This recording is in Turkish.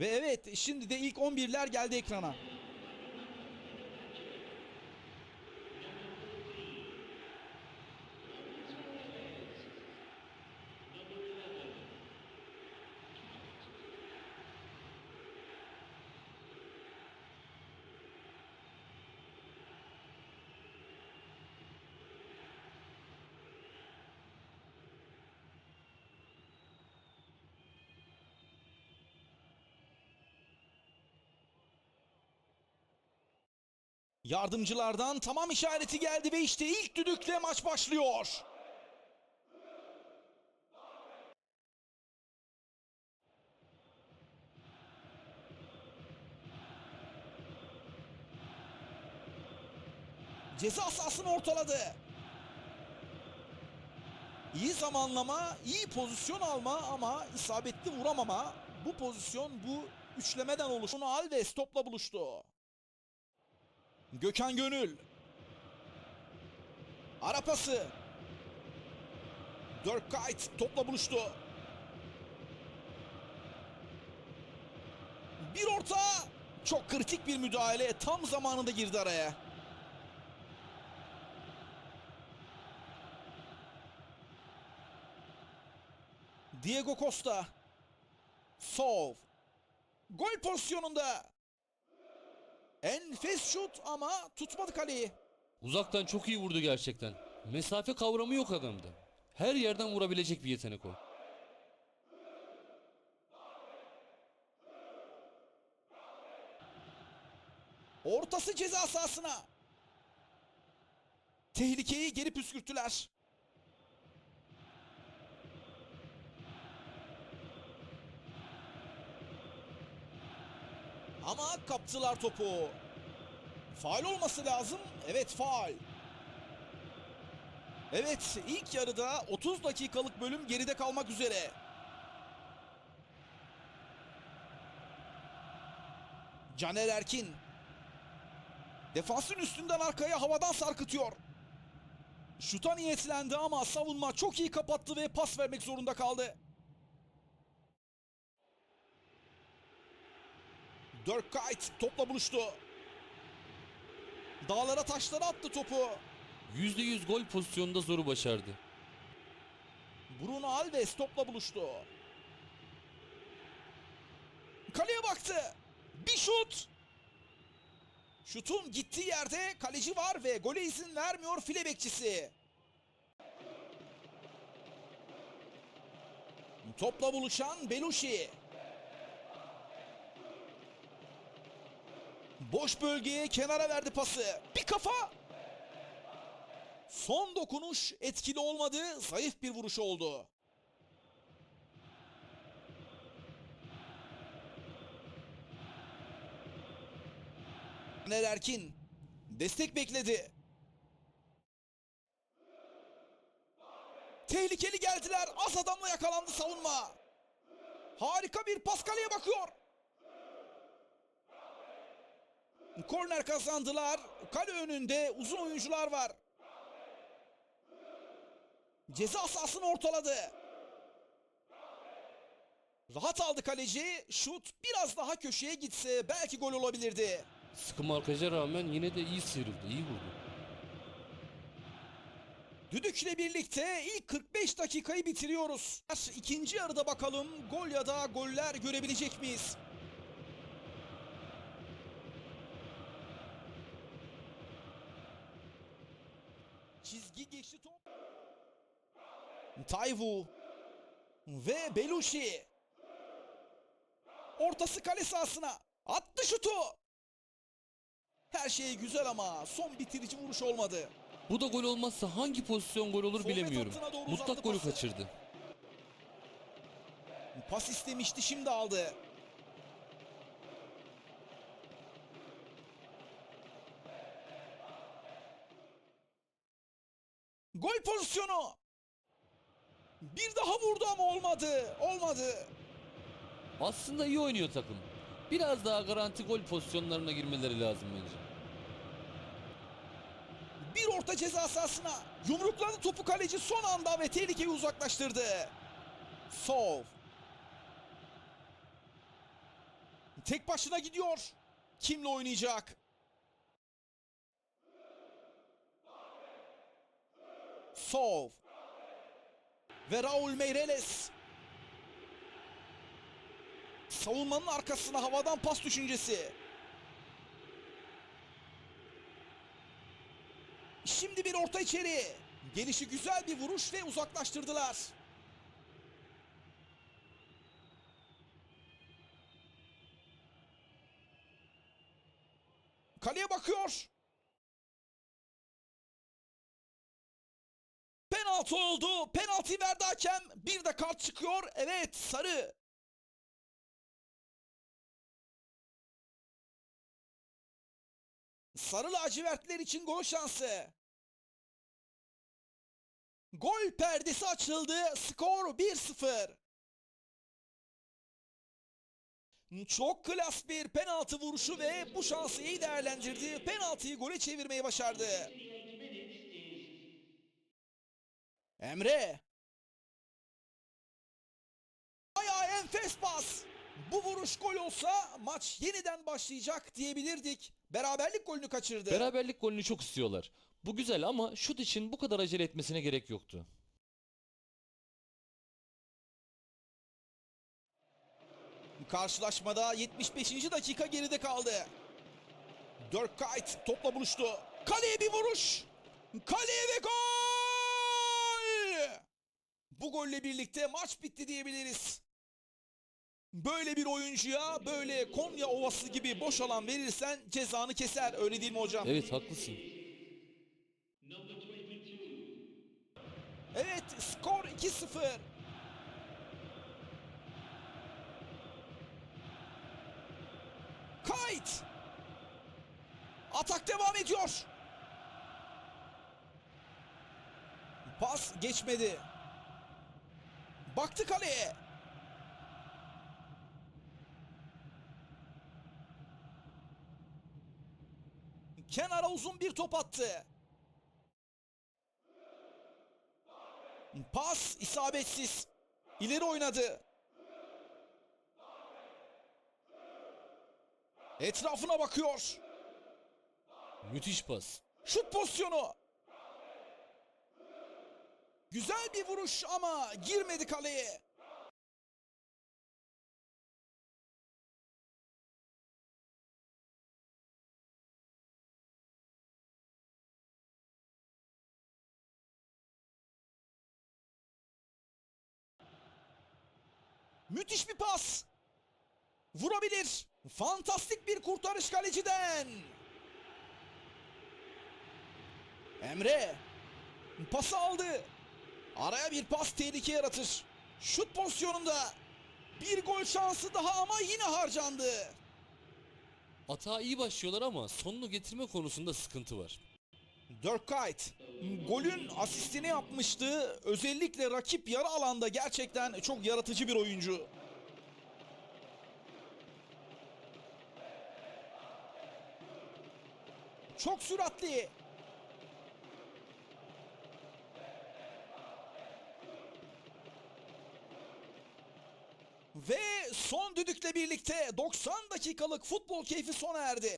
Ve evet şimdi de ilk 11'ler geldi ekrana. Yardımcılardan tamam işareti geldi ve işte ilk düdükle maç başlıyor. Ceza sahasını ortaladı. İyi zamanlama, iyi pozisyon alma ama isabetli vuramama. Bu pozisyon bu üçlemeden oluşan Alves topla buluştu. Gökhan Gönül. Ara pası. Dirk Kuyt topla buluştu. Bir orta. Çok kritik bir müdahale. Tam zamanında girdi araya. Diego Costa. Sov. Gol pozisyonunda. Enfes şut ama tutmadı kaleyi. Uzaktan çok iyi vurdu gerçekten. Mesafe kavramı yok adamda. Her yerden vurabilecek bir yetenek o. Ortası ceza sahasına. Tehlikeyi geri püskürttüler. Ama kaptılar topu. Faal olması lazım. Evet faal. Evet ilk yarıda 30 dakikalık bölüm geride kalmak üzere. Caner Erkin Defansın üstünden arkaya havadan sarkıtıyor. Şuta niyetlendi ama savunma çok iyi kapattı ve pas vermek zorunda kaldı. Dirk Kuyt topla buluştu. Dağlara taşlara attı topu. %100 gol pozisyonunda zoru başardı. Bruno Alves topla buluştu. Kaleye baktı. Bir şut. Şutun gittiği yerde kaleci var ve gole izin vermiyor file bekçisi. Topla buluşan Belushi. Boş bölgeye kenara verdi pası. Bir kafa. Son dokunuş etkili olmadı. Zayıf bir vuruş oldu. Caner Erkin destek bekledi. Tehlikeli geldiler. Az adamla yakalandı savunma. Harika bir pas kaleye bakıyor. Korner kazandılar. Kale önünde uzun oyuncular var. Ceza sahasını ortaladı. Rahat aldı kaleci. Şut biraz daha köşeye gitse belki gol olabilirdi. Sıkı markaja rağmen yine de iyi sıyrıldı, iyi vurdu. Düdükle birlikte ilk 45 dakikayı bitiriyoruz. İkinci yarıda bakalım gol ya da goller görebilecek miyiz? Çizgi geçti top. Tayvu ve Belushi. Ortası kale sahasına. Attı şutu. Her şey güzel ama son bitirici vuruş olmadı. Bu da gol olmazsa hangi pozisyon gol olur bilemiyorum. Mutlak golü pası. kaçırdı. Pas istemişti şimdi aldı. Gol pozisyonu. Bir daha vurdu ama olmadı. Olmadı. Aslında iyi oynuyor takım. Biraz daha garanti gol pozisyonlarına girmeleri lazım bence. Bir orta ceza sahasına. Yumrukladı topu kaleci son anda ve tehlikeyi uzaklaştırdı. Sov. Tek başına gidiyor. Kimle oynayacak? Sov. Ve Raul Meireles. Savunmanın arkasına havadan pas düşüncesi. Şimdi bir orta içeri. Gelişi güzel bir vuruş ve uzaklaştırdılar. Kaleye bakıyor. Penaltı oldu. Penaltı verdi hakem. Bir de kart çıkıyor. Evet sarı. Sarı lacivertler için gol şansı. Gol perdesi açıldı. Skor 1-0. Çok klas bir penaltı vuruşu ve bu şansı iyi değerlendirdi. Penaltıyı gole çevirmeyi başardı. Emre. Ayağı enfes pas. Bu vuruş gol olsa maç yeniden başlayacak diyebilirdik. Beraberlik golünü kaçırdı. Beraberlik golünü çok istiyorlar. Bu güzel ama şut için bu kadar acele etmesine gerek yoktu. Karşılaşmada 75. dakika geride kaldı. Dirk Kuyt topla buluştu. Kaleye bir vuruş. Kaleye ve gol! Bu golle birlikte maç bitti diyebiliriz. Böyle bir oyuncuya böyle Konya Ovası gibi boş alan verirsen cezanı keser öyle değil mi hocam? Evet haklısın. Evet skor 2-0. Kayıt. Atak devam ediyor. Pas geçmedi. Baktı kaleye. Kenara uzun bir top attı. Pas isabetsiz. İleri oynadı. Etrafına bakıyor. Müthiş pas. Şut pozisyonu. Güzel bir vuruş ama girmedi kaleye. Müthiş bir pas. Vurabilir. Fantastik bir kurtarış kaleciden. Emre pası aldı. Araya bir pas tehlike yaratır. Şut pozisyonunda bir gol şansı daha ama yine harcandı. Atağa iyi başlıyorlar ama sonunu getirme konusunda sıkıntı var. Dirk Kuyt golün asistini yapmıştı. Özellikle rakip yarı alanda gerçekten çok yaratıcı bir oyuncu. Çok süratli. Ve son düdükle birlikte 90 dakikalık futbol keyfi sona erdi.